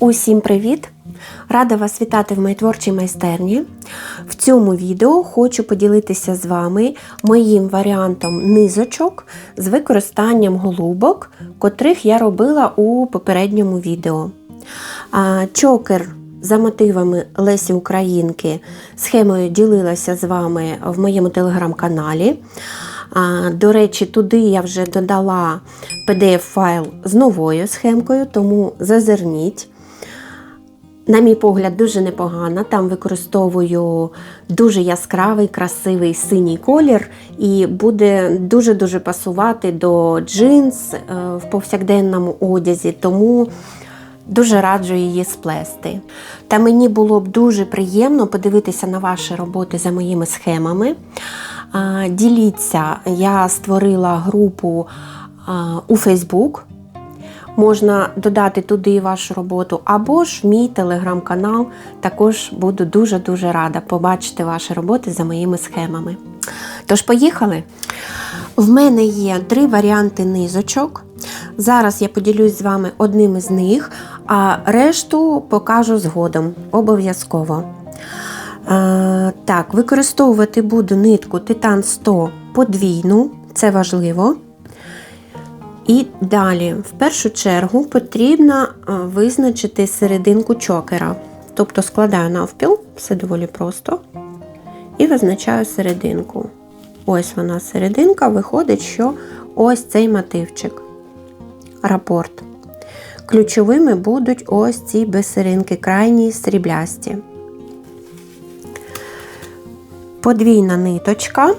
Усім привіт! Рада вас вітати в моїй творчій майстерні. В цьому відео хочу поділитися з вами моїм варіантом низочок з використанням голубок, котрих я робила у попередньому відео. Чокер за мотивами Лесі Українки схемою ділилася з вами в моєму телеграм-каналі. До речі, туди я вже додала PDF-файл з новою схемкою, тому зазирніть. На мій погляд, дуже непогано. Там використовую дуже яскравий, красивий синій колір, і буде дуже-дуже пасувати до джинс е, в повсякденному одязі, тому дуже раджу її сплести. Та мені було б дуже приємно подивитися на ваші роботи за моїми схемами. Діліться, я створила групу у Facebook. Можна додати туди вашу роботу, або ж мій телеграм-канал. Також буду дуже-дуже рада побачити ваші роботи за моїми схемами. Тож, поїхали! В мене є три варіанти низочок. Зараз я поділюсь з вами одним із них, а решту покажу згодом обов'язково. Е, Так, використовувати буду нитку Титан 100 подвійну, це важливо. І далі, в першу чергу, потрібно е, визначити серединку чокера. Тобто складаю навпіл, все доволі просто. І визначаю серединку. Ось вона серединка, виходить, що ось цей мотивчик. Рапорт. Ключовими будуть ось ці бисеринки, крайні сріблясті. Подвійна ниточка,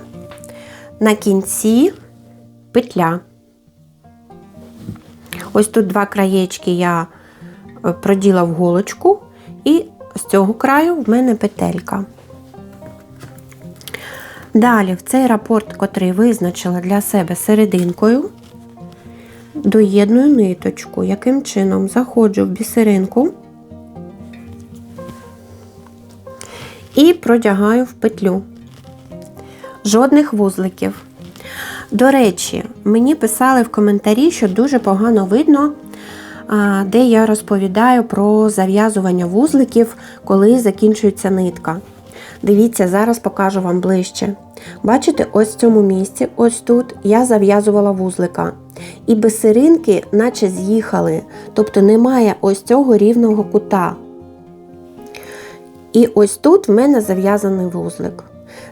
на кінці петля. Ось тут два краєчки я е, проділа в голочку, і з цього краю в мене петелька. Далі, в цей рапорт, котрий визначила для себе серединкою, доєдную ниточку, яким чином заходжу в бісеринку і продягаю в петлю. Жодних вузликів. До речі, мені писали в коментарі, що дуже погано видно, де я розповідаю про зав'язування вузликів, коли закінчується нитка. Дивіться, зараз покажу вам ближче. Бачите, ось в цьому місці, ось тут, я зав'язувала вузлика. І бисеринки, наче з'їхали, тобто немає ось цього рівного кута. І ось тут в мене зав'язаний вузлик.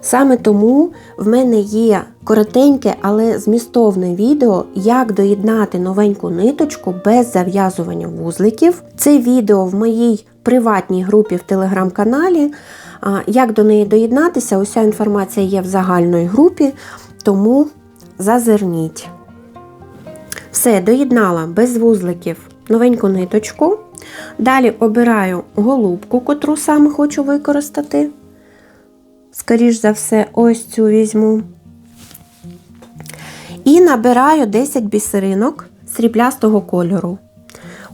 Саме тому в мене є коротеньке, але змістовне відео, як доєднати новеньку ниточку без зав'язування вузликів. Це відео в моїй приватній групі в телеграм-каналі. Як до неї доєднатися, уся інформація є в загальної групі, тому зазирніть. Все, доєднала без вузликів новеньку ниточку. Далі обираю голубку, котру саме хочу використати. Скоріш за все, ось цю візьму. І набираю 10 бісеринок сріблястого кольору.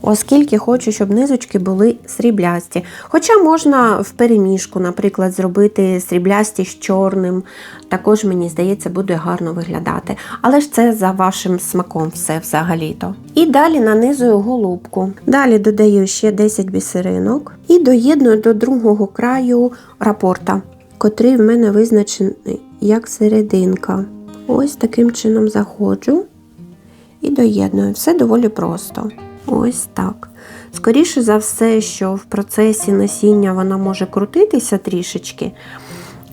Оскільки хочу, щоб низочки були сріблясті. Хоча можна в переміжку, наприклад, зробити сріблясті з чорним. Також, мені здається, буде гарно виглядати. Але ж це за вашим смаком все взагалі-то. І далі нанизую голубку. Далі додаю ще 10 бісеринок і доєдную до другого краю рапорта котрий в мене визначений як серединка. Ось таким чином заходжу і доєдную. Все доволі просто. Ось так. Скоріше за все, що в процесі носіння вона може крутитися трішечки,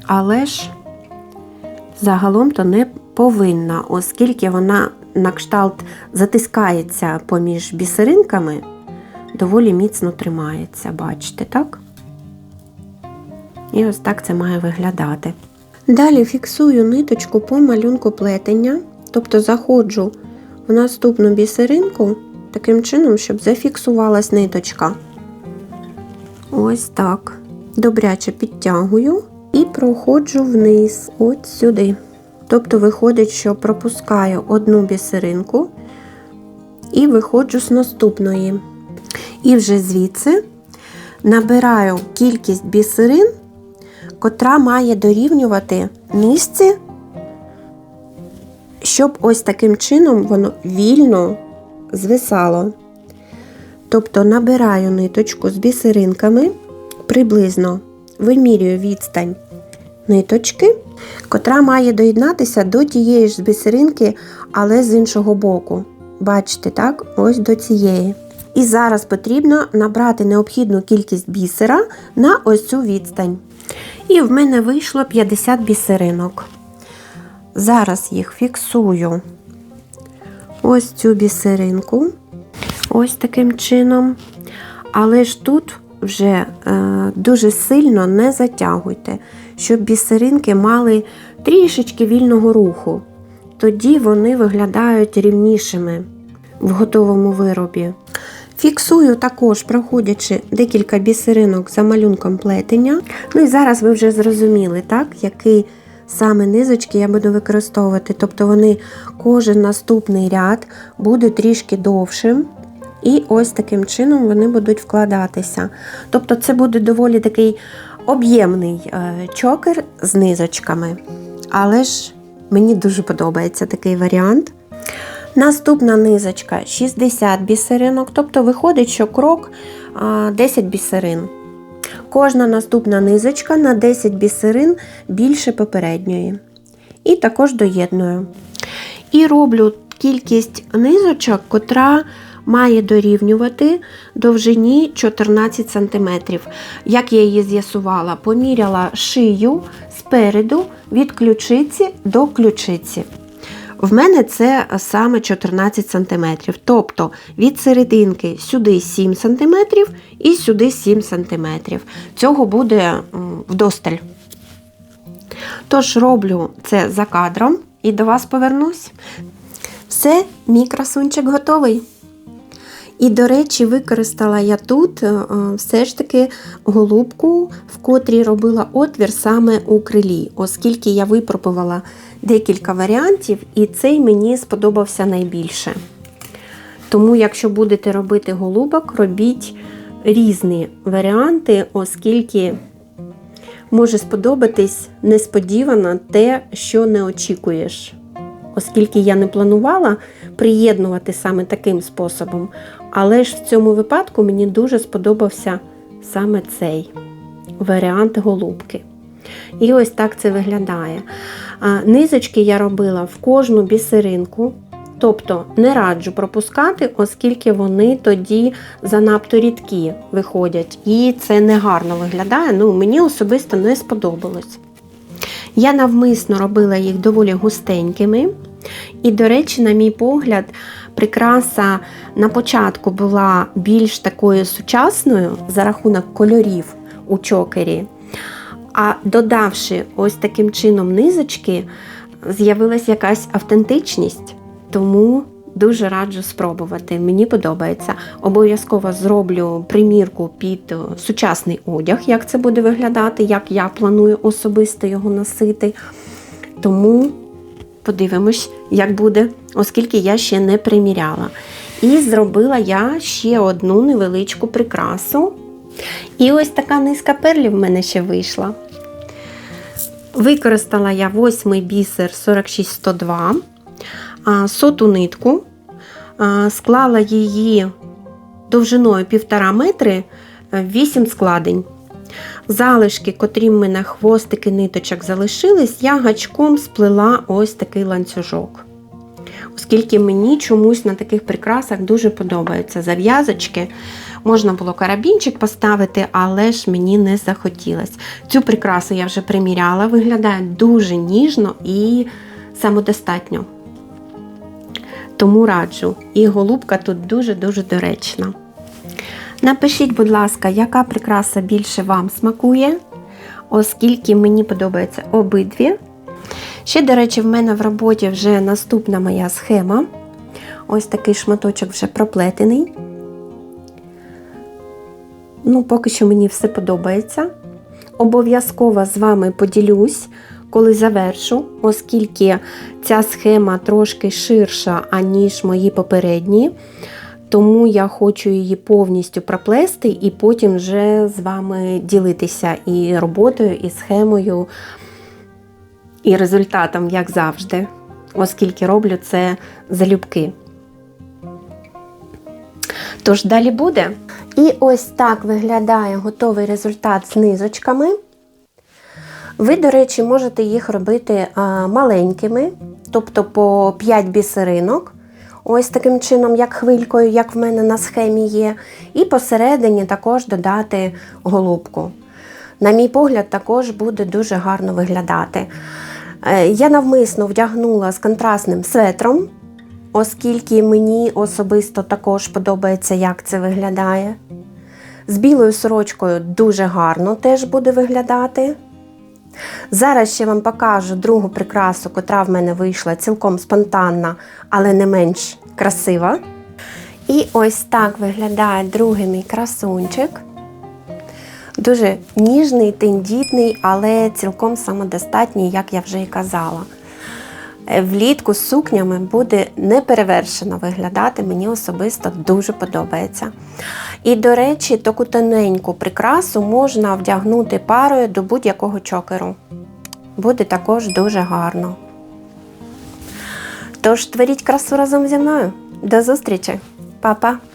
але ж загалом то не повинна, оскільки вона на кшталт затискається поміж бісеринками, доволі міцно тримається, бачите, так? І ось так це має виглядати. Далі фіксую ниточку по малюнку плетення, тобто заходжу в наступну бісеринку, таким чином, щоб зафіксувалась ниточка. Ось так. Добряче підтягую і проходжу вниз, от сюди. Тобто, виходить, що пропускаю одну бісеринку і виходжу з наступної. І вже звідси набираю кількість бісерин котра має дорівнювати низці, щоб ось таким чином воно вільно звисало. Тобто набираю ниточку з бісеринками, приблизно вимірюю відстань ниточки, котра має доєднатися до тієї ж бісеринки, але з іншого боку. Бачите, так? Ось до цієї. І зараз потрібно набрати необхідну кількість бісера на ось цю відстань. І в мене вийшло 50 бісеринок. Зараз їх фіксую ось цю бісеринку, ось таким чином. Але ж тут вже е, дуже сильно не затягуйте, щоб бісеринки мали трішечки вільного руху. Тоді вони виглядають рівнішими в готовому виробі. Фіксую також, проходячи декілька бісеринок за малюнком плетення. Ну і зараз ви вже зрозуміли, так, який саме низочки я буду використовувати. Тобто вони кожен наступний ряд буде трішки довшим. І ось таким чином вони будуть вкладатися. Тобто це буде доволі такий об'ємний е, чокер з низочками. Але ж мені дуже подобається такий варіант. Наступна низочка 60 бісеринок, тобто виходить, що крок 10 бісерин. Кожна наступна низочка на 10 бісерин більше попередньої. І також доєдную. І роблю кількість низочок, котра має дорівнювати довжині 14 см. Як я її з'ясувала, поміряла шию спереду від ключиці до ключиці. В мене це саме 14 см. Тобто від серединки сюди 7 см і сюди 7 см. Цього буде вдосталь. Тож роблю це за кадром і до вас повернусь. Все, мій красунчик готовий. І, до речі, використала я тут е, все ж таки голубку, в котрій робила отвір саме у крилі, оскільки я випробувала декілька варіантів, і цей мені сподобався найбільше. Тому, якщо будете робити голубок, робіть різні варіанти, оскільки може сподобатись несподівано те, що не очікуєш. Оскільки я не планувала приєднувати саме таким способом, але ж в цьому випадку мені дуже сподобався саме цей варіант голубки. І ось так це виглядає. Низочки я робила в кожну бісеринку, тобто не раджу пропускати, оскільки вони тоді занадто рідкі виходять. І це негарно виглядає. Ну, Мені особисто не сподобалось. Я навмисно робила їх доволі густенькими. І, до речі, на мій погляд, прикраса на початку була більш такою сучасною за рахунок кольорів у чокері. А додавши ось таким чином низочки, з'явилася якась автентичність. Тому дуже раджу спробувати. Мені подобається. Обов'язково зроблю примірку під сучасний одяг, як це буде виглядати, як я планую особисто його носити. Тому подивимось, як буде, оскільки я ще не приміряла. І зробила я ще одну невеличку прикрасу. І ось така низка перлів в мене ще вийшла. Використала я восьмий бісер 46102, соту нитку, склала її довжиною 1,5 метри 8 складень. Залишки, котрі в мене хвостики ниточок залишились, я гачком сплела ось такий ланцюжок. Оскільки мені чомусь на таких прикрасах дуже подобаються зав'язочки. Можна було карабінчик поставити, але ж мені не захотілося. Цю прикрасу я вже приміряла, виглядає дуже ніжно і самодостатньо. Тому раджу. І голубка тут дуже-дуже доречна. Напишіть, будь ласка, яка прикраса більше вам смакує, оскільки мені подобаються обидві. Ще, до речі, в мене в роботі вже наступна моя схема. Ось такий шматочок вже проплетений. Ну, поки що мені все подобається. Обов'язково з вами поділюсь, коли завершу, оскільки ця схема трошки ширша, аніж мої попередні. Тому я хочу її повністю проплести і потім вже з вами ділитися і роботою, і схемою, і результатом, як завжди, оскільки роблю це залюбки. Тож далі буде. І ось так виглядає готовий результат з низочками. Ви, до речі, можете їх робити маленькими, тобто по 5 бісеринок. Ось таким чином, як хвилькою, як в мене на схемі є. І посередині також додати голубку. На мій погляд, також буде дуже гарно виглядати. Е, Я навмисно вдягнула з контрастним светром, оскільки мені особисто також подобається, як це виглядає. З білою сорочкою дуже гарно теж буде виглядати. Зараз ще вам покажу другу прикрасу, котра в мене вийшла цілком спонтанна, але не менш красива. І ось так виглядає другий мій красунчик. Дуже ніжний, тендітний, але цілком самодостатній, як я вже і казала. Е, Влітку з сукнями буде неперевершено виглядати, мені особисто дуже подобається. І, до речі, таку тоненьку прикрасу можна вдягнути парою до будь-якого чокеру. Буде також дуже гарно. Тож творіть красу разом зі мною. До зустрічі, Па-па!